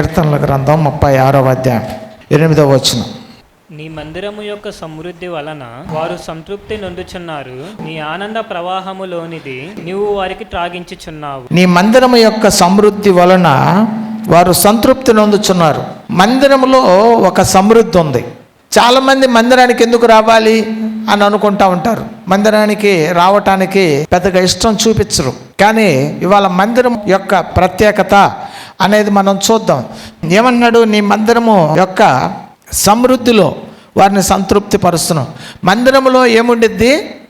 కీర్తనల గ్రంథం ముప్పై ఆరవ అధ్యాయం. ఎనిమిదవ వచనం. నీ మందిరము యొక్క సమృద్ధి వలన వారు సంతృప్తి నొందుచున్నారు. నీ ఆనంద ప్రవాహములోనిది నీవు వారికి త్రాగించుచున్నావు. నీ మందిరము యొక్క సమృద్ధి వలన వారు సంతృప్తి నొందుచున్నారు. మందిరములో ఒక సమృద్ధి ఉంది. చాలామంది మందిరానికి ఎందుకు రావాలి అని అనుకుంటా ఉంటారు. మందిరానికి రావటానికి పెద్దగా ఇష్టం చూపించరు. కానీ ఇవాళ మందిరం యొక్క ప్రత్యేకత అనేది మనం చూద్దాం. ఏమన్నాడు? నీ మందిరము యొక్క సమృద్ధిలో వారిని సంతృప్తి పరుస్తున్నాం మందిరములో ఏముండిద్ది?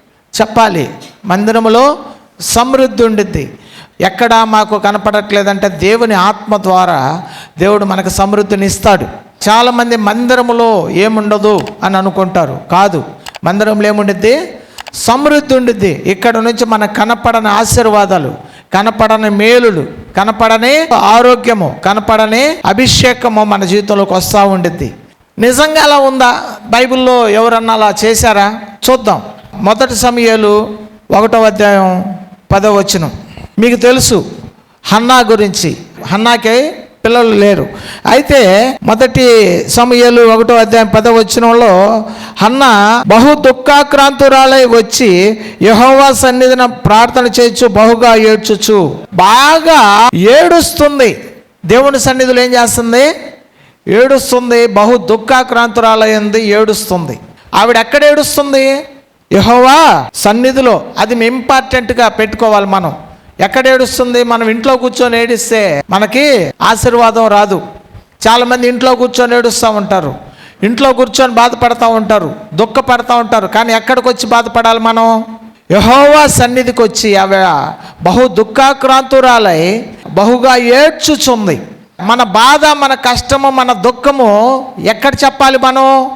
చెప్పాలి. మందిరములో సమృద్ధి ఉండిద్ది. ఎక్కడా మాకు కనపడట్లేదంటే దేవుని ఆత్మ ద్వారా దేవుడు మనకు సమృద్ధిని ఇస్తాడు. చాలామంది మందిరములో ఏముండదు అని అనుకుంటారు. కాదు. మందిరంలో ఏముండిద్ది? సమృద్ధి ఉండిద్ది. ఇక్కడ నుంచి మనకు కనపడని ఆశీర్వాదాలు కనపడని మేలులు కనపడని ఆరోగ్యము కనపడని అభిషేకము మన జీవితంలోకి వస్తూ ఉండిద్ది. నిజంగా అలా ఉందా? బైబిల్లో ఎవరన్నా అలా చేశారా? చూద్దాం. మొదటి సమయాలు ఒకటో అధ్యాయం పదవ వచనం. మీకు తెలుసు హన్నా గురించి. హన్నాకి పిల్లలు లేరు. అయితే మొదటి సమయాలు ఒకటో అధ్యాయం పదవ వచనంలో అన్న బహు దుఃఖాక్రాంతురాలై వచ్చి యహోవా సన్నిధిన ప్రార్థన చేయొచ్చు బహుగా ఏడ్చుచు. బాగా ఏడుస్తుంది. దేవుని సన్నిధిలో ఏం చేస్తుంది? ఏడుస్తుంది. బహు దుఃఖాక్రాంతురాలైంది ఏడుస్తుంది. ఆవిడ ఎక్కడ ఏడుస్తుంది? యహోవా సన్నిధిలో. అది ఇంపార్టెంట్గా పెట్టుకోవాలి మనం. ఎక్కడ ఏడుస్తుంది? మనం ఇంట్లో కూర్చొని ఏడిస్తే మనకి ఆశీర్వాదం రాదు. చాలామంది ఇంట్లో కూర్చొని ఏడుస్తూ ఉంటారు. ఇంట్లో కూర్చొని బాధపడతా ఉంటారు. దుఃఖపడతా ఉంటారు. కానీ ఎక్కడికి వచ్చి బాధపడాలి మనం? యహోవా సన్నిధికి వచ్చి ఆవిడ బహు దుఃఖాక్రాంతురాలై బహుగా ఏడ్చుచుంది. మన బాధ మన కష్టము మన దుఃఖము ఎక్కడ చెప్పాలి మనం?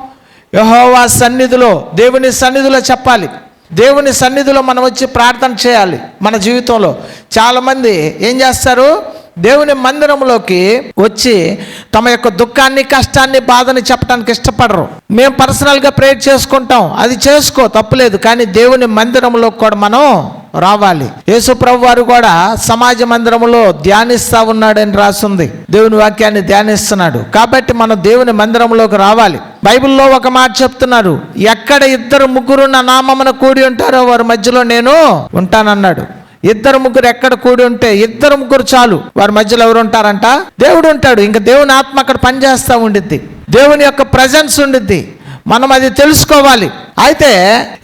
యహోవా సన్నిధిలో దేవుని సన్నిధిలో చెప్పాలి. దేవుని సన్నిధిలో మనం వచ్చి ప్రార్థన చేయాలి మన జీవితంలో. చాలామంది ఏం చేస్తారు? దేవుని మందిరంలోకి వచ్చి తమ యొక్క దుఃఖాన్ని కష్టాన్ని బాధని చెప్పడానికి ఇష్టపడరు. మేము పర్సనల్గా ప్రేర్ చేసుకుంటాం. అది చేసుకో తప్పులేదు. కానీ దేవుని మందిరంలో కూడా మనం రావాలి. యేసు ప్రభు వారు కూడా సమాజ మందిరములో ధ్యానిస్తా ఉన్నాడని రాస్తుంది దేవుని వాక్యాన్ని ధ్యానిస్తున్నాడు. కాబట్టి మనం దేవుని మందిరంలోకి రావాలి. బైబిల్లో ఒక మాట చెప్తున్నారు. ఎక్కడ ఇద్దరు ముగ్గురు నా నామమున కూడి ఉంటారో వారి మధ్యలో నేను ఉంటానన్నాడు. ఇద్దరు ముగ్గురు ఎక్కడ కూడి ఉంటే ఇద్దరు ముగ్గురు చాలు. వారి మధ్యలో ఎవరు ఉంటారంట? దేవుడు ఉంటాడు. ఇంకా దేవుని ఆత్మ అక్కడ పనిచేస్తూ ఉండిద్ది. దేవుని యొక్క ప్రజెన్స్ ఉండిద్ది. మనం అది తెలుసుకోవాలి. అయితే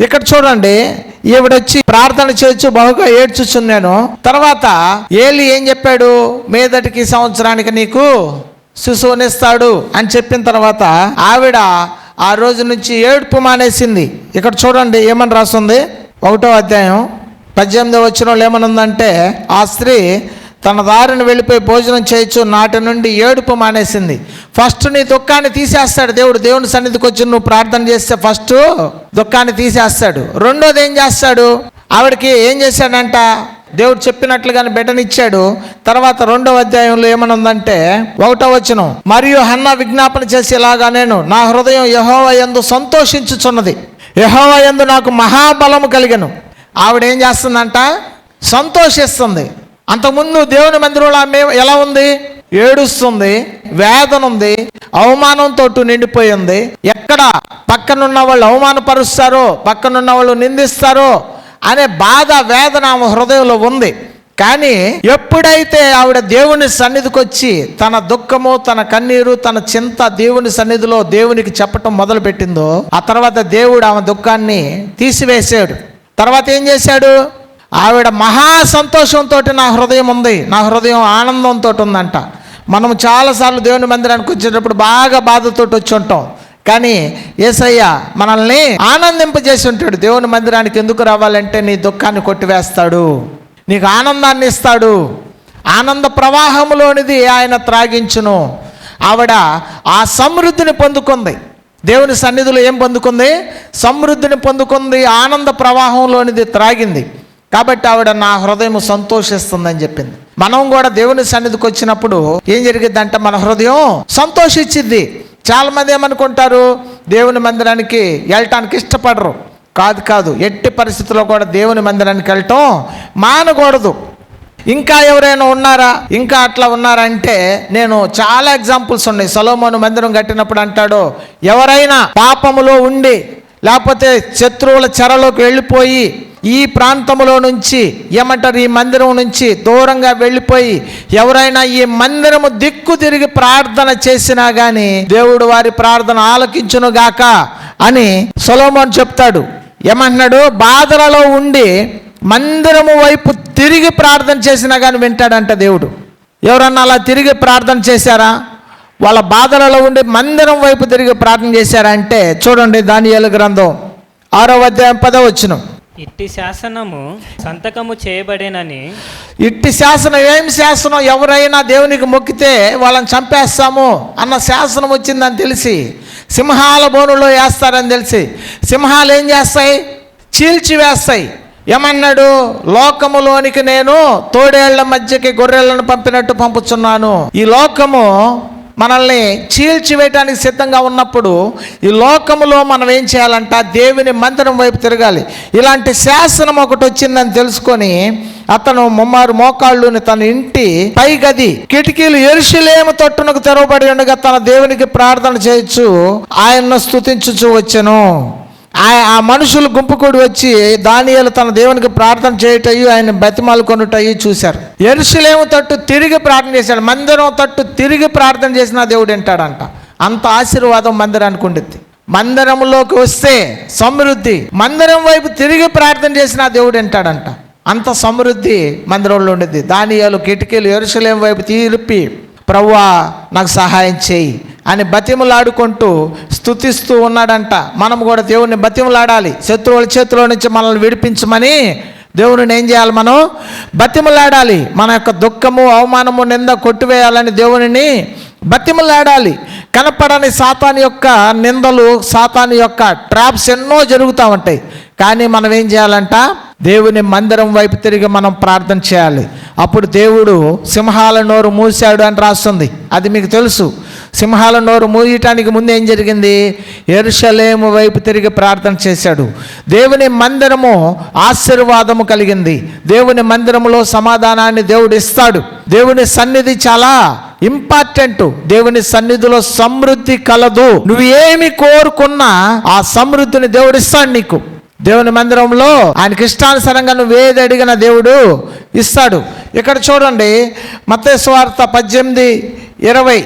ఇక్కడ చూడండి ఈవిడొచ్చి ప్రార్థన చేయొచ్చు బహుగా ఏడ్చుచున్నాను తర్వాత ఏలి ఏం చెప్పాడు? మీదటికి సంవత్సరానికి నీకు శిశువునిస్తాడు అని చెప్పిన తర్వాత ఆవిడ ఆ రోజు నుంచి ఏడుపు మానేసింది. ఇక్కడ చూడండి ఏమని రాస్తుంది ఒకటో అధ్యాయం పద్దెనిమిదో వచ్చిన ఏమనుందంటే ఆ స్త్రీ తన దారిని వెళ్ళిపోయి భోజనం చేయొచ్చు నాటి నుండి ఏడుపు మానేసింది. ఫస్ట్ నీ దుఃఖాన్ని తీసేస్తాడు దేవుడు. దేవుని సన్నిధికి వచ్చి నువ్వు ప్రార్థన చేస్తే ఫస్ట్ దుఃఖాన్ని తీసేస్తాడు. రెండోది ఏం చేస్తాడు? ఆవిడకి ఏం చేశాడంట? దేవుడు చెప్పినట్లుగానే బిడ్డనిచ్చాడు. తర్వాత రెండవ అధ్యాయంలో ఏమనుందంటే ఒకటో వచనం మరియు హన్న విజ్ఞాపన చేసి ఇలాగా నేను నా హృదయం యహోవ యందు సంతోషించుచున్నది. యహోవ యందు నాకు మహాబలము కలిగను. ఆవిడ ఏం చేస్తుందంట? సంతోషిస్తుంది. అంతకుముందు దేవుని మందిరంలో ఆమె ఎలా ఉంది? ఏడుస్తుంది వేదన ఉంది అవమానంతో నిండిపోయి ఉంది ఎక్కడ పక్కనున్న వాళ్ళు అవమానపరుస్తారో పక్కనున్న వాళ్ళు నిందిస్తారో అనే బాధ వేదన ఆమె హృదయంలో ఉంది. కానీ ఎప్పుడైతే ఆవిడ దేవుని సన్నిధికి వచ్చి తన దుఃఖము తన కన్నీరు తన చింత దేవుని సన్నిధిలో దేవునికి చెప్పటం మొదలుపెట్టిందో ఆ తర్వాత దేవుడు ఆమె దుఃఖాన్ని తీసివేసాడు. తర్వాత ఏం చేశాడు? ఆవిడ మహా సంతోషంతో నా హృదయం ఉంది. నా హృదయం ఆనందంతో ఉందంట. మనం చాలాసార్లు దేవుని మందిరానికి వచ్చేటప్పుడు బాగా బాధతో వచ్చి ఉంటాం. కానీ ఏసయ్య మనల్ని ఆనందింపజేసి ఉంటాడు దేవుని మందిరానికి ఎందుకు రావాలంటే నీ దుఃఖాన్ని కొట్టివేస్తాడు. నీకు ఆనందాన్ని ఇస్తాడు. ఆనంద ప్రవాహములోనిది ఆయన త్రాగించును. ఆవిడ ఆ సమృద్ధిని పొందుకుంది. దేవుని సన్నిధిలో ఏం పొందుకుంది? సమృద్ధిని పొందుకుంది ఆనంద ప్రవాహంలోనిది త్రాగింది. కాబట్టి ఆవిడ నా హృదయం సంతోషిస్తుందని చెప్పింది. మనం కూడా దేవుని సన్నిధికి వచ్చినప్పుడు ఏం జరిగిద్దంటే మన హృదయం సంతోషించింది చాలా మంది ఏమనుకుంటారు? దేవుని మందిరానికి వెళ్ళటానికి ఇష్టపడరు. కాదు కాదు ఎట్టి పరిస్థితుల్లో కూడా దేవుని మందిరానికి వెళ్ళటం మానకూడదు. ఇంకా ఎవరైనా ఉన్నారా? ఇంకా అట్లా ఉన్నారంటే నేను చాలా ఎగ్జాంపుల్స్ ఉన్నాయి. సలోమోను మందిరం కట్టినప్పుడు అంటాడు ఎవరైనా పాపములో ఉండి లేకపోతే శత్రువుల చెరలోకి వెళ్ళిపోయి ఈ ప్రాంతంలో నుంచి ఏమంటారు ఈ మందిరం నుంచి దూరంగా వెళ్ళిపోయి ఎవరైనా ఈ మందిరము దిక్కు తిరిగి ప్రార్థన చేసినా గాని దేవుడు వారి ప్రార్థన ఆలకించును గాక అని సొలోమోన్ చెప్తాడు. ఏమంటున్నాడు? బాధలలో ఉండి మందిరము వైపు తిరిగి ప్రార్థన చేసినా కానీ వింటాడంట దేవుడు. ఎవరన్నా అలా తిరిగి ప్రార్థన చేశారా? వాళ్ళ బాధలలో ఉండి మందిరం వైపు తిరిగి ప్రార్థన చేశారా అంటే చూడండి దానియేలు గ్రంథం ఆరో అధ్యాయం పదో వచ్చును ఇట్టి శాసనము సంతకము చేయబడేనని ఇట్టి శాసనం ఏం శాసనం? ఎవరైనా దేవునికి మొక్కితే వాళ్ళని చంపేస్తాము అన్న శాసనం వచ్చిందని తెలిసి సింహాల బోనులో వేస్తారని తెలిసి. సింహాలు ఏం చేస్తాయి? చీల్చి వేస్తాయి ఏమన్నాడు? లోకములోనికి నేను తోడేళ్ళ మధ్యకి గొర్రెలను పంపినట్టు పంపుచున్నాను. ఈ లోకము మనల్ని చీల్చివేయటానికి సిద్ధంగా ఉన్నప్పుడు ఈ లోకములో మనం ఏం చేయాలంట? దేవుని మందిరం వైపు తిరగాలి. ఇలాంటి శాసనం ఒకటి వచ్చిందని తెలుసుకొని అతను ముమ్మారు మోకాళ్ళుని తన ఇంటి పై గది కిటికీలు ఎరుషులేము తట్టునకు తెరవబడి ఉండగా తన దేవునికి ప్రార్థన చేయొచ్చు ఆయన్ను స్తుతించుచు వచ్చెను. ఆ ఆ మనుషులు గుంపు వచ్చి దానియాలు తన దేవునికి ప్రార్థన చేయటయ్యి ఆయన బతిమాలు కొనుటయ్యి చూశారు. ఎరుసలేము తట్టు తిరిగి ప్రార్థన చేశాడు. మందిరం తట్టు తిరిగి ప్రార్థన చేసిన దేవుడు వింటాడంట. అంత ఆశీర్వాదం మందిరానికి ఉండిద్ది. మందిరంలోకి వస్తే సమృద్ధి. మందిరం వైపు తిరిగి ప్రార్థన చేసిన దేవుడు వింటాడంట. అంత సమృద్ధి మందిరంలో ఉండిద్ది. దానియాలు కిటికీలు ఎరుసలేం వైపు తీర్పి ప్రవ్వా నాకు సహాయం చేయి. అని బతిమలాడుకుంటూ స్తుతిస్తూ ఉన్నాడంట. మనం కూడా దేవుణ్ణి బతిమలాడాలి. శత్రువుల చేతిలో నుంచి మనల్ని విడిపించమని దేవుని ఏం చేయాలి మనం? బతిమలాడాలి. మన యొక్క దుఃఖము అవమానము నింద కొట్టివేయాలని దేవునిని బతిమలాడాలి. కనపడని సాతాని యొక్క నిందలు సాతాని యొక్క ట్రాప్స్ ఎన్నో జరుగుతూ ఉంటాయి. కానీ మనం ఏం చేయాలంట? దేవుని మందిరం వైపు తిరిగి మనం ప్రార్థన చేయాలి. అప్పుడు దేవుడు సింహాల నోరు మూసాడు అని రాస్తుంది. అది మీకు తెలుసు. సింహాల నోరు మూయటానికి ముందు ఏం జరిగింది? ఎరుషలేము వైపు తిరిగి ప్రార్థన చేశాడు. దేవుని మందిరము ఆశీర్వాదము కలిగింది. దేవుని మందిరములో సమాధానాన్ని దేవుడు ఇస్తాడు. దేవుని సన్నిధి చాలా ఇంపార్టెంట్. దేవుని సన్నిధిలో సమృద్ధి కలదు. నువ్వు ఏమి కోరుకున్నా ఆ సమృద్ధిని దేవుడు ఇస్తాడు నీకు. దేవుని మందిరంలో ఆయనకి ఇష్టానుసారంగా నువ్వు ఏది అడిగిన దేవుడు ఇస్తాడు. ఇక్కడ చూడండి మతేశ్వార్త పద్దెనిమిది ఇరవై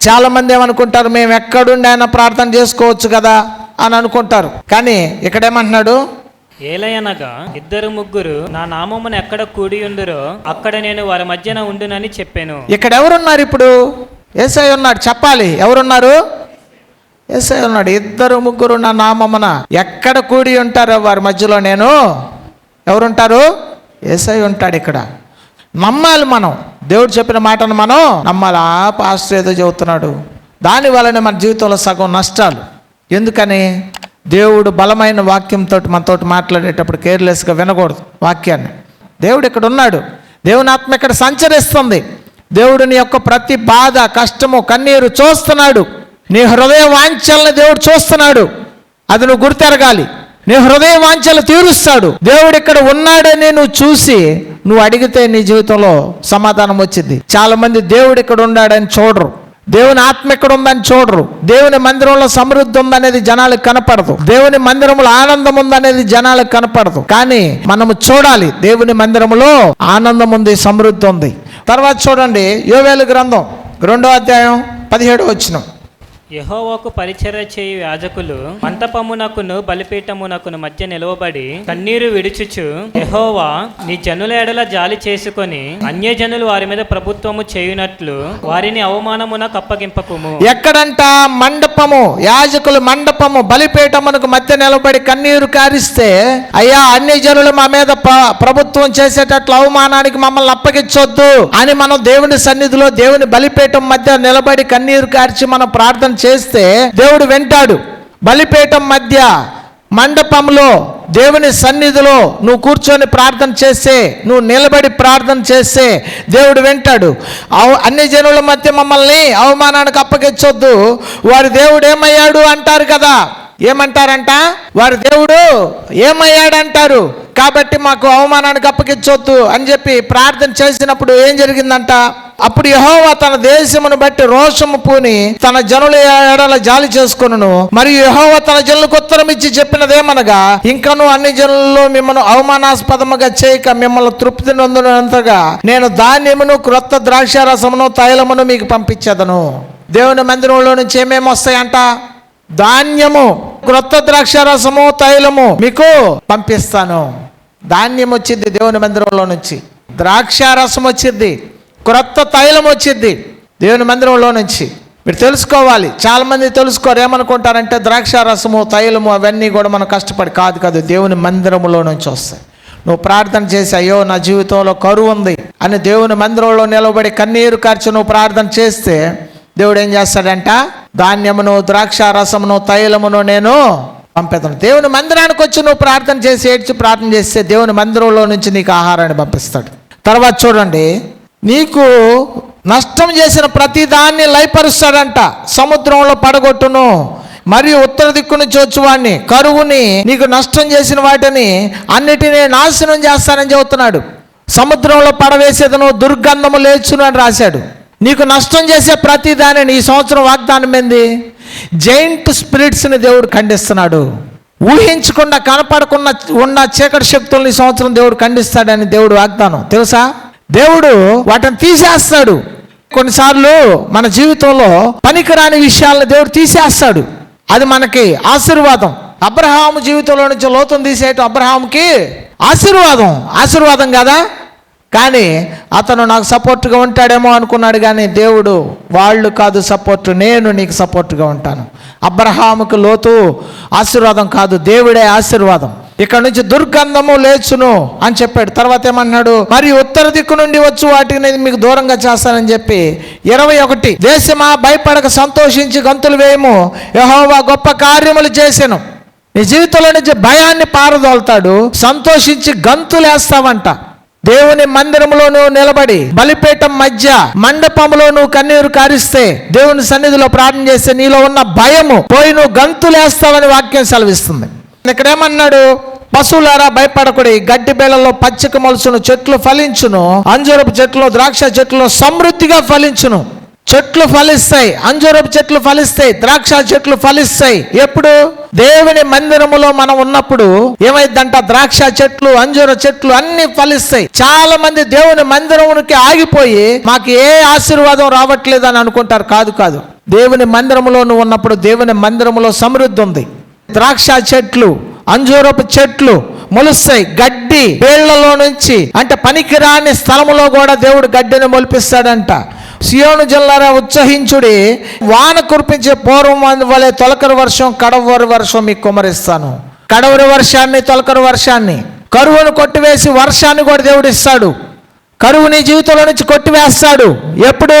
చాలామంది ఏమనుకుంటారు మేము ఎక్కడుండి ఆయన ప్రార్థన చేసుకోవచ్చు కదా అని అనుకుంటారు. కానీ ఇక్కడ ఏమంటున్నాడు? ఏలయనగా ఇద్దరు ముగ్గురు నా నామమును ఎక్కడ కూడి ఉండురో అక్కడ నేను వారి మధ్యన ఉండునని చెప్పాను. ఇక్కడ ఎవరున్నారు ఇప్పుడు? ఏసై ఉన్నాడు చెప్పాలి. ఎవరున్నారు? ఏసై ఉన్నాడు. ఇద్దరు ముగ్గురు నా నామమున ఎక్కడ కూడి ఉంటారో వారి మధ్యలో నేను ఎవరుంటారు? ఏసై ఉంటాడు ఇక్కడ. నమ్మాలి మనం. దేవుడు చెప్పిన మాటను మనం నమ్మాలి? పాస్టర్ ఏదో చెబుతున్నాడు. దాని వలన మన జీవితంలో సగం నష్టాలు. ఎందుకని? దేవుడు బలమైన వాక్యంతో మనతో మాట్లాడేటప్పుడు కేర్లెస్గా వినకూడదు వాక్యాన్ని. దేవుడు ఇక్కడ ఉన్నాడు. దేవుని ఆత్మ ఇక్కడ సంచరిస్తుంది. దేవుడిని యొక్క ప్రతి బాధ కష్టము కన్నీరు చూస్తున్నాడు. నీ హృదయ వాంఛల్ని దేవుడు చూస్తున్నాడు. అది నువ్వు గుర్తెరగాలి. నీ హృదయ వాంఛలు తీరుస్తాడు. దేవుడు ఇక్కడ ఉన్నాడని నువ్వు చూసి నువ్వు అడిగితే నీ జీవితంలో సమాధానం వచ్చింది. చాలా మంది దేవుడు ఇక్కడ ఉన్నాడని చూడరు. దేవుని ఆత్మ ఎక్కడ ఉందని చూడరు. దేవుని మందిరంలో సమృద్ధి ఉందనేది జనాలకు కనపడదు. దేవుని మందిరంలో ఆనందం ఉందనేది జనాలకు కనపడదు. కానీ మనము చూడాలి దేవుని మందిరంలో ఆనందం ఉంది సమృద్ధి ఉంది. తర్వాత చూడండి యోవేలు గ్రంథం రెండో అధ్యాయం పదిహేడు వచ్చినాం యహోవాకు పరిచర్య చేయు యాజకులు మంతపమునకును బలిపీఠమునకును మధ్య నిలవబడి కన్నీరు విడుచుచు యహోవా నీ జనుల ఎడల జాలి చేసుకొని అన్యజనులు వారి మీద ప్రభుత్వము చేయునట్లు వారిని అవమానమునకు అప్పగింపకుము ఎక్కడంట మండపము? యాజకులు మండపము బలిపీఠమునకు మధ్య నిలబడి కన్నీరు కారిస్తే అయ్యా అన్ని జనులు మా మీద ప్రభుత్వం చేసేటట్లు అవమానానికి మమ్మల్ని అప్పగించొద్దు అని మనం దేవుని సన్నిధిలో దేవుని బలిపీఠం మధ్య నిలబడి కన్నీరు కార్చి మనం ప్రార్థన చేస్తే దేవుడు వింటాడు. బలిపీఠం మధ్య మండపంలో దేవుని సన్నిధిలో నువ్వు కూర్చొని ప్రార్థన చేస్తే నువ్వు నిలబడి ప్రార్థన చేస్తే దేవుడు వింటాడు. అవ- అన్ని జనుల మధ్య మమ్మల్ని అవమానానికి అప్పగించొద్దు. వారి దేవుడు ఏమయ్యాడు అంటారు కదా? ఏమంటారంట? వారి దేవుడు ఏమయ్యాడంటారు? కాబట్టి మాకు అవమానానికి అప్పగించొద్దు అని చెప్పి ప్రార్థన చేసినప్పుడు ఏం జరిగిందంట? అప్పుడు యహోవా తన దేశమును బట్టి రోషము పూని తన జనుల ఎడల జాలి చేసుకొనును. మరియు యహోవా తన జనులకు ఉత్తరం ఇచ్చి చెప్పినదేమనగా ఇంకను అన్ని జనులలో మిమ్మల్ని అవమానాస్పదముగా చేయక మిమ్మల్ని తృప్తి నొందినంతగా నేను ధాన్యమును క్రొత్త ద్రాక్షారసమును తైలమును మీకు పంపించదను. దేవుని మందిరంలో నుంచి ఏమేమి వస్తాయంట ధాన్యము క్రొత్త ద్రాక్షారసము తైలము మీకు పంపిస్తాను. ధాన్యం వచ్చింది దేవుని మందిరంలో నుంచి. ద్రాక్షారసం వచ్చింది క్రొత్త తైలం వచ్చింది దేవుని మందిరంలో నుంచి. మీరు తెలుసుకోవాలి. చాలా మంది తెలుసుకోరు ఏమనుకుంటారంటే ద్రాక్షారసము తైలము అవన్నీ కూడా మనం కష్టపడి కాదు కాదు దేవుని మందిరములో నుంచి వస్తాయి. నువ్వు ప్రార్థన చేసి అయ్యో నా జీవితంలో కరువు ఉంది అని దేవుని మందిరంలో నిలబడి కన్నీరు కార్చి నువ్వు ప్రార్థన చేస్తే దేవుడు ఏం చేస్తాడంట? ధాన్యమును ద్రాక్ష రసమును తైలమును నేను పంపేతాను దేవుని మందిరానికి వచ్చి నువ్వు ప్రార్థన చేసి ఏడ్చి ప్రార్థన చేస్తే దేవుని మందిరంలో నుంచి నీకు ఆహారాన్ని పంపిస్తాడు. తర్వాత చూడండి నీకు నష్టం చేసిన ప్రతి దాన్ని లయపరుస్తాడంట. సముద్రంలో పడగొట్టును మరియు ఉత్తర దిక్కు నుంచి వచ్చేవాడిని కరువుని నీకు నష్టం చేసిన వాటిని అన్నిటినీ నాశనం చేస్తానని చెబుతున్నాడు. సముద్రంలో పడవేసేదను దుర్గంధము లేచును అని రాశాడు. నీకు నష్టం చేసే ప్రతి దానిని ఈ సంవత్సరం వాగ్దానం ఏంది? జైంట్ స్పిరిట్స్ని దేవుడు ఖండిస్తున్నాడు. ఊహించకుండా కనపడకుండా ఉన్న చీకటి శక్తుల్ని ఈ సంవత్సరం దేవుడు ఖండిస్తాడని దేవుడు వాగ్దానం. తెలుసా? దేవుడు వాటిని తీసేస్తాడు. కొన్నిసార్లు మన జీవితంలో పనికిరాని విషయాలను దేవుడు తీసేస్తాడు. అది మనకి ఆశీర్వాదం. అబ్రహాము జీవితంలో నుంచి లోతును తీసేయటం అబ్రహాంకి ఆశీర్వాదం. ఆశీర్వాదం కదా? కానీ అతను నాకు సపోర్ట్గా ఉంటాడేమో అనుకున్నాడు కానీ దేవుడు వాళ్ళు కాదు సపోర్ట్ నేను నీకు సపోర్ట్గా ఉంటాను. అబ్రహాముకు లోతు ఆశీర్వాదం కాదు దేవుడే ఆశీర్వాదం. ఇక్కడ నుంచి దుర్గంధము లేచును అని చెప్పాడు. తర్వాత ఏమన్నాడు? మరి ఉత్తర దిక్కు నుండి వచ్చి వాటిని నేను మీకు దూరంగా చేస్తానని చెప్పి ఇరవై ఒకటి. దేశమా భయపడక సంతోషించి గంతులు వేయము. యహోవా గొప్ప కార్యములు చేశాను నీ జీవితంలో నుంచి భయాన్ని పారదోలుతాడు సంతోషించి గంతులేస్తావంట. దేవుని మందిరంలో నిలబడి బలిపీఠం మధ్య మండపంలో నువ్వు కన్నీరు కారిస్తే దేవుని సన్నిధిలో ప్రార్థన చేస్తే నీలో ఉన్న భయము పోయి నువ్వు గంతులేస్తావని వాక్యం సెలవిస్తుంది. ఇక్కడ ఏమన్నాడు? పశువులారా భయపడకుడి గడ్డి బేళల్లో పచ్చిక మొలుసును చెట్లు ఫలించును అంజరపు చెట్లు ద్రాక్ష చెట్లు సమృద్ధిగా ఫలించును. చెట్లు ఫలిస్తాయి అంజూరపు చెట్లు ఫలిస్తాయి ద్రాక్ష చెట్లు ఫలిస్తాయి. ఎప్పుడు? దేవుని మందిరములో మనం ఉన్నప్పుడు ఏమైందంట? ద్రాక్ష చెట్లు అంజూర చెట్లు అన్ని ఫలిస్తాయి. చాలా మంది దేవుని మందిరమునికి ఆగిపోయి మాకు ఏ ఆశీర్వాదం రావట్లేదు అని అనుకుంటారు. కాదు కాదు. దేవుని మందిరములో నువ్వు ఉన్నప్పుడు దేవుని మందిరములో సమృద్ధి ఉంది. ద్రాక్ష చెట్లు అంజూరపు చెట్లు మొలుస్తాయి. గడ్డి వేళ్ళలో నుంచి అంటే పనికిరాని స్థలములో కూడా దేవుడు గడ్డిని మొలిపిస్తాడంట. సియోను జిల్లారా ఉత్సహించుడి. వాన కురిపించే పూర్వం వలె తొలకరి వర్షం కడవరి వర్షం మీకు కుమరిస్తాను. కడవరి వర్షాన్ని తొలకరి వర్షాన్ని. కరువును కొట్టివేసి వర్షాన్ని కూడా దేవుడు ఇస్తాడు. కరువు నీ జీవితంలో నుంచి కొట్టివేస్తాడు. ఎప్పుడు?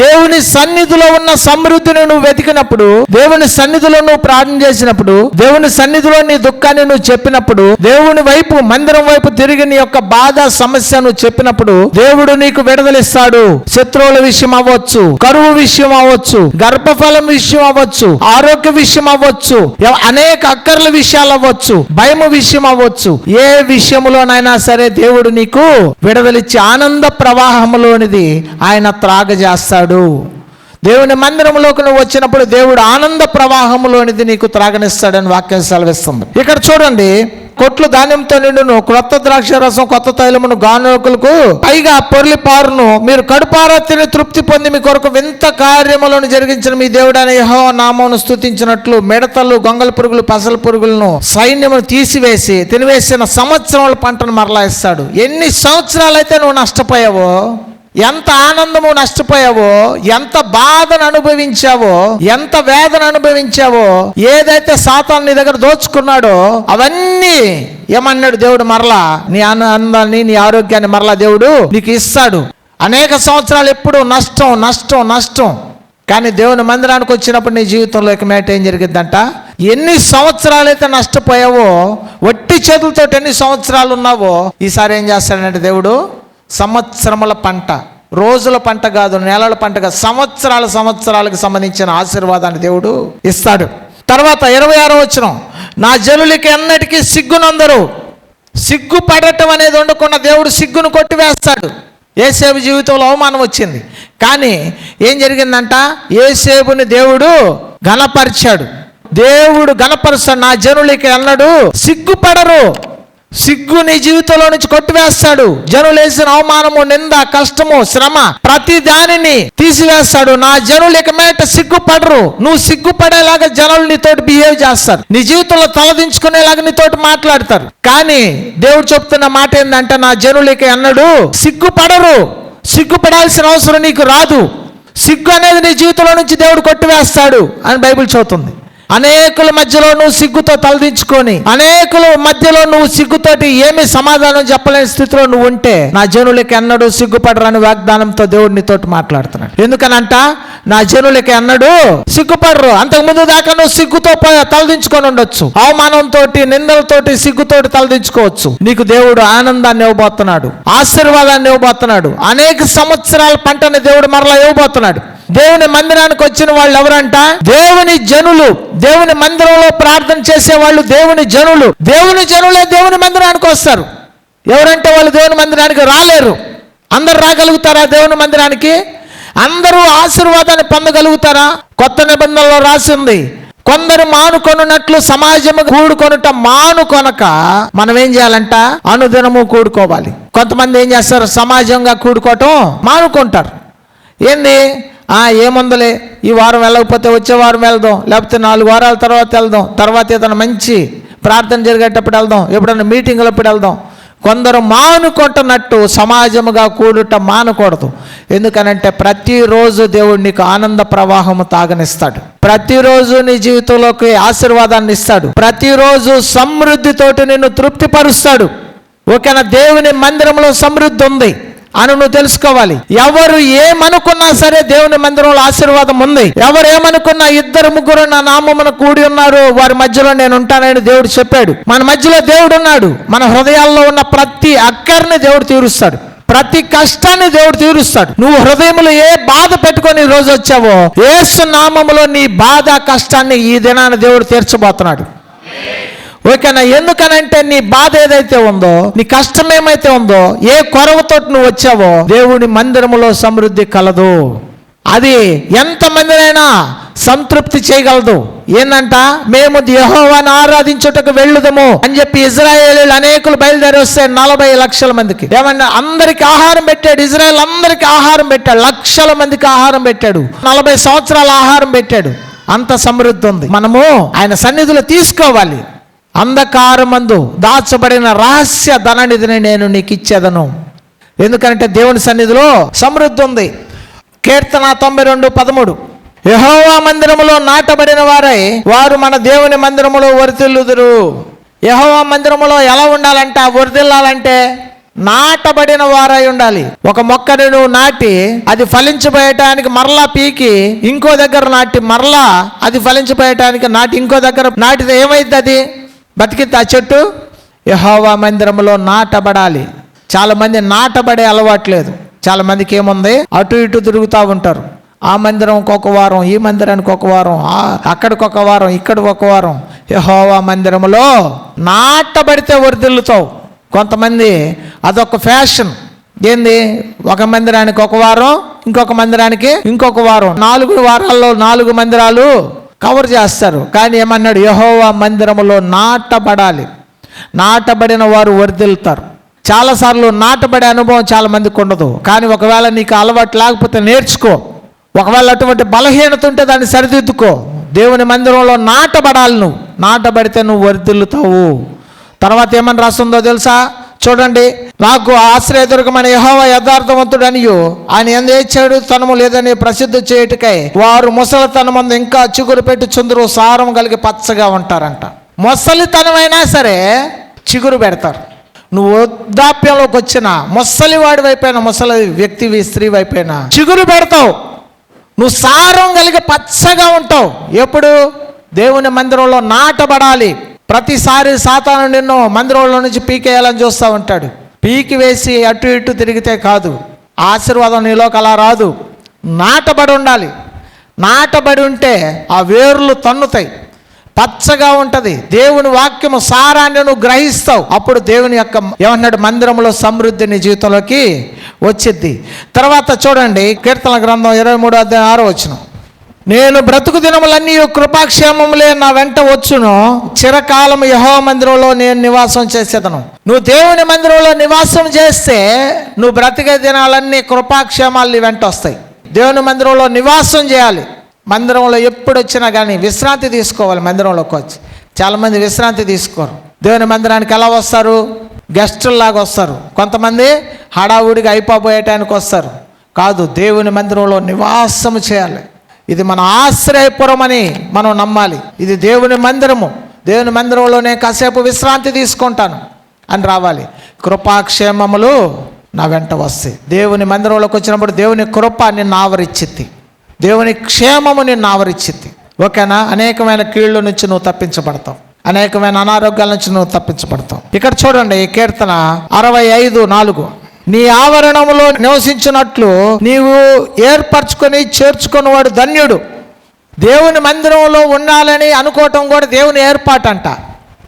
దేవుని సన్నిధిలో ఉన్న సమృద్ధిని నువ్వు వెతికినప్పుడు దేవుని సన్నిధిలో నువ్వు ప్రార్థన చేసినప్పుడు దేవుని సన్నిధిలో నీ దుఃఖాన్ని నువ్వు చెప్పినప్పుడు దేవుని వైపు మందిరం వైపు తిరిగి నీ యొక్క బాధ సమస్య నువ్వు చెప్పినప్పుడు దేవుడు నీకు విడుదలిస్తాడు. శత్రువుల విషయం అవ్వచ్చు కరువు విషయం అవ్వచ్చు గర్భఫలం విషయం అవ్వచ్చు ఆరోగ్య విషయం అవ్వచ్చు అనేక అక్కర్ల విషయాలు అవ్వచ్చు భయం విషయం అవ్వచ్చు. ఏ విషయంలోనైనా సరే దేవుడు నీకు విడుదలిచ్చి ఆనంద ప్రవాహంలోనిది ఆయన త్రాగజేస్తాడు. దేవుని మందిరంలోకి నువ్వు వచ్చినప్పుడు దేవుడు ఆనంద ప్రవాహంలోనిది నీకు త్రాగనిస్తాడని వాక్యం సెలవిస్తుంది. ఇక్కడ చూడండి కొట్లు ధాన్యంతో నిండును క్రొత్త ద్రాక్ష రసం కొత్త తైలమును గానుకులకు పైగా పొర్లి పారును మీరు కడుపారా తిని తృప్తి పొంది మీ కొరకు వింత కార్యములను జరిగించిన మీ దేవుడైన యహో నామమును స్థుతించినట్లు మిడతలు గొంగల పురుగులు పసల పురుగులను సైన్యమును తీసివేసి తినివేసిన సంవత్సరముల పంటను మరలా ఇస్తాడు. ఎన్ని సంవత్సరాలైతే నువ్వు నష్టపోయావో ఎంత ఆనందము నష్టపోయావో ఎంత బాధను అనుభవించావో ఎంత వేదన అనుభవించావో ఏదైతే సాతాన్ నీ దగ్గర దోచుకున్నాడో అవన్నీ ఏమన్నాడు దేవుడు మరలా నీ ఆనందాన్ని నీ ఆరోగ్యాన్ని మరలా దేవుడు నీకు ఇస్తాడు. అనేక సంవత్సరాలు ఎప్పుడు నష్టం నష్టం నష్టం. కానీ దేవుని మందిరానికి వచ్చినప్పుడు నీ జీవితంలో ఒక మేట ఏం జరిగిద్దంట? ఎన్ని సంవత్సరాలైతే నష్టపోయావో వట్టి చేతులతో ఎన్ని సంవత్సరాలు ఉన్నావో ఈసారి ఏం చేస్తాడంటే దేవుడు సంవత్సరముల పంట. రోజుల పంట కాదు నెలల పంట కాదు సంవత్సరాల సంవత్సరాలకు సంబంధించిన ఆశీర్వాదాన్ని దేవుడు ఇస్తాడు. తర్వాత ఇరవై ఆరో వచ్చిన నా జనులకి ఎన్నటికీ సిగ్గునందరు. సిగ్గు పడటం అనేది ఉండకుండా దేవుడు సిగ్గును కొట్టివేస్తాడు. ఏసేపు జీవితంలో అవమానం వచ్చింది. కానీ ఏం జరిగిందంట? ఏసేపుని దేవుడు ఘనపరిచాడు. దేవుడు ఘనపరుస్తాడు. నా జనులకి అన్నాడు సిగ్గుపడరు. సిగ్గు నీ జీవితంలో నుంచి కొట్టివేస్తాడు. జనులు వేసిన అవమానము నింద కష్టము శ్రమ ప్రతి దానిని తీసివేస్తాడు. నా జనులు ఇక మేట సిగ్గుపడరు. నువ్వు సిగ్గుపడేలాగా జనులు నీతోటి బిహేవ్ చేస్తారు. నీ జీవితంలో తలదించుకునేలాగా నీతోటి మాట్లాడతారు. కానీ దేవుడు చెప్తున్న మాట ఏంటంటే నా జనులకి అన్నాడు సిగ్గుపడరు. సిగ్గుపడాల్సిన అవసరం నీకు రాదు. సిగ్గు అనేది నీ జీవితంలో నుంచి దేవుడు కొట్టివేస్తాడు అని బైబిల్ చెబుతుంది. అనేకుల మధ్యలో నువ్వు సిగ్గుతో తలదించుకొని అనేకుల మధ్యలో నువ్వు సిగ్గుతోటి ఏమి సమాధానం చెప్పలేని స్థితిలో నువ్వు ఉంటే నా జనులకి ఎన్నడూ సిగ్గుపడరని వాగ్దానంతో దేవుడు నీతోటి మాట్లాడుతున్నాడు. ఎందుకనంట? నా జనులకి అన్నడు సిగ్గుపడరు. అంతకు ముందు దాకా నువ్వు సిగ్గుతో ప- తలదించుకొని ఉండొచ్చు. అవమానంతో నిందలతోటి సిగ్గుతోటి తలదించుకోవచ్చు. నీకు దేవుడు ఆనందాన్ని ఇవ్వబోతున్నాడు ఆశీర్వాదాన్ని ఇవ్వబోతున్నాడు అనేక సంవత్సరాల పంటని దేవుడు మరలా ఇవ్వబోతున్నాడు. దేవుని మందిరానికి వచ్చిన వాళ్ళు ఎవరంట? దేవుని జనులు. దేవుని మందిరంలో ప్రార్థన చేసే వాళ్ళు దేవుని జనులు. దేవుని జనులే దేవుని మందిరానికి వస్తారు. ఎవరంటే వాళ్ళు దేవుని మందిరానికి రాలేరు. అందరు రాగలుగుతారా దేవుని మందిరానికి? అందరూ ఆశీర్వాదాన్ని పొందగలుగుతారా? కొత్త నిబంధనలో రాసింది కొందరు మానుకొనున్నట్లు సమాజము కూడుకొనుట మానుకొనక మనం ఏం చేయాలంట? అనుదినము కూడుకోవాలి. కొంతమంది ఏం చేస్తారు? సమాజంగా కూడుకోవటం మానుకుంటారు. ఏంది? ఏముందలే? ఈ వారం వెళ్ళకపోతే వచ్చే వారం వెళ్దాం. లేకపోతే నాలుగు వారాల తర్వాత వెళ్దాం. తర్వాత ఏదైనా మంచి ప్రార్థన జరిగేటప్పుడు వెళ్దాం. ఎప్పుడైనా మీటింగ్లప్పుడు వెళ్దాం. కొందరు మానుకొట్టనట్టు సమాజముగా కూడుట మానకూడదు. ఎందుకనంటే ప్రతిరోజు దేవుడు నీకు ఆనంద ప్రవాహము తాగనిస్తాడు. ప్రతిరోజు నీ జీవితంలోకి ఆశీర్వాదాన్ని ఇస్తాడు. ప్రతిరోజు సమృద్ధితోటి నిన్ను తృప్తిపరుస్తాడు. ఓకేనా? దేవుని మందిరంలో సమృద్ధి ఉంది. అని నువ్వు తెలుసుకోవాలి. ఎవరు ఏమనుకున్నా సరే దేవుని మందిరంలో ఆశీర్వాదం ఉంది. ఎవరు ఏమనుకున్నా ఇద్దరు ముగ్గురు నా నామమున కూడి ఉన్నారు. వారి మధ్యలో నేను ఉంటానని దేవుడు చెప్పాడు. మన మధ్యలో దేవుడు ఉన్నాడు. మన హృదయాల్లో ఉన్న ప్రతి అక్కర్ని దేవుడు తీరుస్తాడు. ప్రతి కష్టాన్ని దేవుడు తీరుస్తాడు. నువ్వు హృదయంలో ఏ బాధ పెట్టుకొని రోజు వచ్చావో ఏసు నామములో నీ బాధ కష్టాన్ని ఈ దినాన దేవుడు తీర్చబోతున్నాడు. ఓకేనా ఎందుకనంటే నీ బాధ ఏదైతే ఉందో నీ కష్టం ఏమైతే ఉందో ఏ కొరవతో నువ్వు వచ్చావో దేవుని మందిరములో సమృద్ధి కలదు. అది ఎంత మందినైనా సంతృప్తి చేయగలదు. ఏందంట? మేము యెహోవాను ఆరాధించుటకు వెళ్ళుదము అని చెప్పి ఇజ్రాయేలీలు అనేకులు బయలుదేరి వస్తే నలభై లక్షల మందికి. ఏమన్నా అందరికి ఆహారం పెట్టాడు. ఇజ్రాయెల్ అందరికి ఆహారం పెట్టాడు. లక్షల మందికి ఆహారం పెట్టాడు. నలభై సంవత్సరాల ఆహారం పెట్టాడు. అంత సమృద్ధి ఉంది. మనము ఆయన సన్నిధిలో తీసుకోవాలి. అంధకారమందు దాచబడిన రహస్య ధననిధిని నేను నీకు ఇచ్చేదను ఎందుకంటే దేవుని సన్నిధిలో సమృద్ధి ఉంది. కీర్తన తొంభై రెండు పదమూడు. యహోవా మందిరములో నాటబడిన వారై వారు మన దేవుని మందిరములో వరితిల్లుదురు. యహోవా మందిరములో ఎలా ఉండాలంటే ఆ వరిదిల్లాలంటే నాటబడిన వారై ఉండాలి. ఒక మొక్కని నువ్వు నాటి అది ఫలించబోయటానికి మరలా పీకి ఇంకో దగ్గర నాటి మరలా అది ఫలించబోయటానికి నాటి ఇంకో దగ్గర నాటితే ఏమైద్ది అది బతికితే ఆ చెట్టు యహోవా మందిరంలో నాటబడాలి. చాలామంది నాటబడే అలవాట్లేదు చాలామందికి ఏముంది? అటు ఇటు తిరుగుతూ ఉంటారు. ఆ మందిరం ఒక వారం ఈ మందిరానికి ఒక వారం ఆ- అక్కడికి ఒక వారం ఇక్కడ ఒక వారం. యహోవా మందిరములో నాటబడితే వరిదిల్లుతావు కొంతమంది అదొక ఫ్యాషన్. ఏంది? ఒక మందిరానికి ఒక వారం ఇంకొక మందిరానికి ఇంకొక వారం. నాలుగు వారాల్లో నాలుగు మందిరాలు కవర్ చేస్తారు. కానీ ఏమన్నాడు? యహోవా మందిరములో నాటబడాలి. నాటబడిన వారు వర్ధిల్తారు చాలాసార్లు నాటబడే అనుభవం చాలా మందికి ఉండదు. కానీ ఒకవేళ నీకు అలవాటు లేకపోతే నేర్చుకో. ఒకవేళ అటువంటి బలహీనత ఉంటే దాన్ని సరిదిద్దుకో. దేవుని మందిరంలో నాటబడాలి నువ్వు. నాటబడితే నువ్వు వర్ధిల్లుతావు తర్వాత ఏమని రాస్తుందో తెలుసా? చూడండి నాకు ఆశ్రయదుర్గమైన యహోవ యథార్థవంతుడు అనియు ఆయన ఏం చేశాడు తనము లేదని ప్రసిద్ధి చేయుటకై వారు ముసలితనమందు ఇంకా చిగురు పెట్టి చుందరు సారం కలిగి పచ్చగా ఉంటారంట. ముసలితనమైనా సరే చిగురు పెడతారు. నువ్వు వృద్ధాప్యంలోకి వచ్చిన ముసలి వాడి వైపోయిన ముసలి వ్యక్తివి స్త్రీ వైపోయిన చిగురు పెడతావు. నువ్వు సారం కలిగి పచ్చగా ఉంటావు. ఎప్పుడు? దేవుని మందిరంలో నాటబడాలి. ప్రతిసారి సాతాను నిన్ను మందిరంలో నుంచి పీకేయాలని చూస్తూ ఉంటాడు. పీకి వేసి అటు ఇటు తిరిగితే కాదు. ఆశీర్వాదం నీలోకి అలా రాదు. నాటబడి ఉండాలి. నాటబడి ఉంటే ఆ వేర్లు తన్నుతాయి. పచ్చగా ఉంటుంది. దేవుని వాక్యము సారాన్ని నువ్వు గ్రహిస్తావు. అప్పుడు దేవుని యొక్క ఏమన్నాడు మందిరంలో సమృద్ధి నీ జీవితంలోకి వచ్చిద్ది. తర్వాత చూడండి కీర్తన గ్రంథం ఇరవై మూడు అధ్యాయం ఆరో వచ్చిన నేను బ్రతుకు దినములన్నీ కృపాక్షేమములే నా వెంట వచ్చును. చిరకాలం యహో మందిరంలో నేను నివాసం చేసేదను. నువ్వు దేవుని మందిరంలో నివాసం చేస్తే నువ్వు బ్రతికే దినాలన్నీ కృపాక్షేమాలు వెంట వస్తాయి. దేవుని మందిరంలో నివాసం చేయాలి. మందిరంలో ఎప్పుడు వచ్చినా కానీ విశ్రాంతి తీసుకోవాలి మందిరంలోకి వచ్చి. చాలామంది విశ్రాంతి తీసుకోరు. దేవుని మందిరానికి ఎలా వస్తారు? గెస్టుల్లాగా వస్తారు. కొంతమంది హడావుడిగా అయిపోబోయేటానికి వస్తారు. కాదు దేవుని మందిరంలో నివాసం చేయాలి. ఇది మన ఆశ్రయపురం అని మనం నమ్మాలి. ఇది దేవుని మందిరము. దేవుని మందిరంలోనే కాసేపు విశ్రాంతి తీసుకుంటాను అని రావాలి. కృపాక్షేమములు నా వెంట వస్తాయి దేవుని మందిరంలోకి వచ్చినప్పుడు దేవుని కృప నిన్ను ఆవరిచ్చిద్ది దేవుని క్షేమము నిన్ను ఆవరిచ్చిద్ది ఓకేనా? అనేకమైన కీళ్ళ నుంచి నువ్వు తప్పించబడతావు. అనేకమైన అనారోగ్యాల నుంచి నువ్వు తప్పించబడతావు. ఇక్కడ చూడండి ఈ కీర్తన అరవై ఐదు నాలుగు. నీ ఆవరణములో నివసించినట్లు నీవు ఏర్పరచుకొని చేర్చుకుని వాడు ధన్యుడు. దేవుని మందిరంలో ఉండాలని అనుకోవటం కూడా దేవుని ఏర్పాటు అంట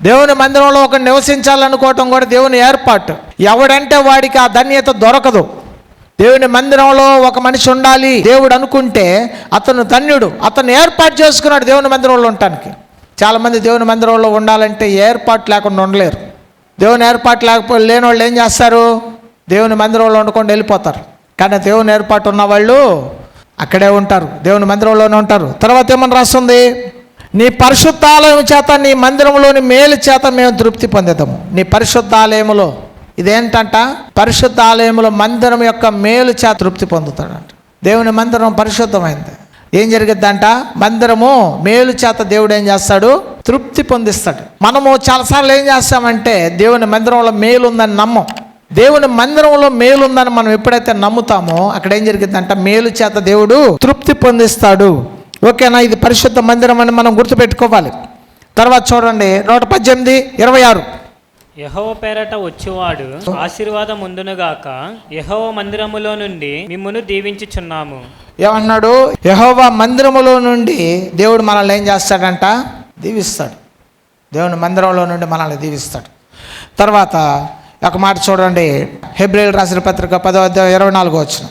దేవుని మందిరంలో ఒక నివసించాలనుకోవటం కూడా దేవుని ఏర్పాటు. ఎవడంటే వాడికి ఆ ధన్యత దొరకదు. దేవుని మందిరంలో ఒక మనిషి ఉండాలి దేవుడు అనుకుంటే అతను ధన్యుడు. అతను ఏర్పాటు చేసుకున్నాడు దేవుని మందిరంలో ఉండటానికి. చాలామంది దేవుని మందిరంలో ఉండాలంటే ఏర్పాటు లేకుండా ఉండలేరు. దేవుని ఏర్పాటు లేకపోతే లేని వాళ్ళు ఏం చేస్తారు? దేవుని మందిరంలో ఉండకుండా వెళ్ళిపోతారు. కానీ దేవుని ఏర్పాటు ఉన్న వాళ్ళు అక్కడే ఉంటారు. దేవుని మందిరంలోనే ఉంటారు. తర్వాత ఏమని రాస్తుంది? నీ పరిశుద్ధాలయం చేత నీ మందిరంలోని మేలు చేత మేము తృప్తి పొందేదాము. నీ పరిశుద్ధాలయములో ఇదేంటంట? పరిశుద్ధాలయంలో మందిరం యొక్క మేలు చేత తృప్తి పొందుతాడంట. దేవుని మందిరం పరిశుద్ధమైంది. ఏం జరిగిద్దంట? మందిరము మేలు చేత దేవుడు ఏం చేస్తాడు? తృప్తి పొందిస్తాడు. మనము చాలాసార్లు ఏం చేస్తామంటే దేవుని మందిరంలో మేలు ఉందని నమ్మం. దేవుని మందిరంలో మేలు ఉందని మనం ఎప్పుడైతే నమ్ముతామో అక్కడ ఏం జరిగిద్దంట మేలు చేత దేవుడు తృప్తి పొందిస్తాడు. ఓకేనా? ఇది పరిశుద్ధ మందిరం అని మనం గుర్తుపెట్టుకోవాలి. తర్వాత చూడండి నూట పద్దెనిమిది ఇరవై ఆరు. యహోవ పేరట వచ్చువాడు ఆశీర్వాదం ఉండునుగాక యహోవ మందిరములో నుండి మిమ్మును దీవించుచున్నాము. ఏమన్నాడు? యహోవా మందిరములో నుండి దేవుడు మనల్ని ఏం చేస్తాడంట? దీవిస్తాడు. దేవుని మందిరంలో నుండి మనల్ని దీవిస్తాడు. తర్వాత ఒక మాట చూడండి. హెబ్రిల్ రాసిన పత్రిక పదో అధ్యాయం ఇరవై నాలుగో వచ్చిన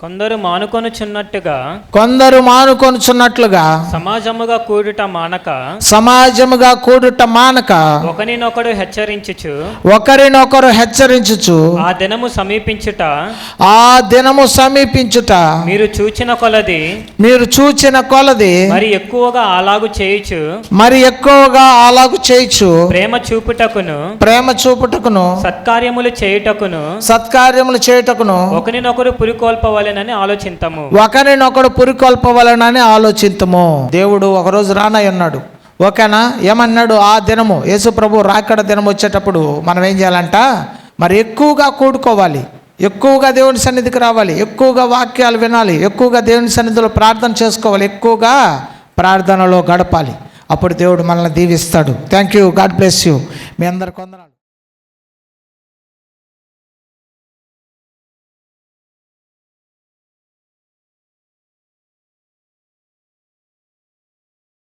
కొందరు మానుకొనుచున్నట్టుగా కొందరు మానుకొనుచున్నట్లుగా సమాజముగా కూడుట మానక సమాజముగా కూడుట మానక ఒకనినొకడు హెచ్చరించుచు ఒకరినొకరు హెచ్చరించుచు ఆ దినము సమీపించుట ఆ దినము సమీపించుట మీరు చూచిన కొలది మీరు చూచిన కొలది మరి ఎక్కువగా అలాగు చేయుచు మరి ఎక్కువగా అలాగు చేయొచ్చు ప్రేమ చూపుటకును ప్రేమ చూపుటకును సత్కార్యములు చేయుటకును సత్కార్యములు చేయుటకును ఒకరినొకరు పురికొల్పవలెనని ఆలోచింతము. ఒకరినొకడు పురికొల్పవలనని ఆలోచింతము. దేవుడు ఒకరోజు రానై ఉన్నాడు. ఓకేనా? ఏమన్నాడు? ఆ దినము యేసు ప్రభు రాకడ దినం వచ్చేటప్పుడు మనం ఏం చేయాలంట? మరి ఎక్కువగా కూడుకోవాలి. ఎక్కువగా దేవుని సన్నిధికి రావాలి. ఎక్కువగా వాక్యాలు వినాలి. ఎక్కువగా దేవుని సన్నిధిలో ప్రార్థన చేసుకోవాలి. ఎక్కువగా ప్రార్థనలో గడపాలి. అప్పుడు దేవుడు మనల్ని దీవిస్తాడు. Thank you God bless you మీ అందరు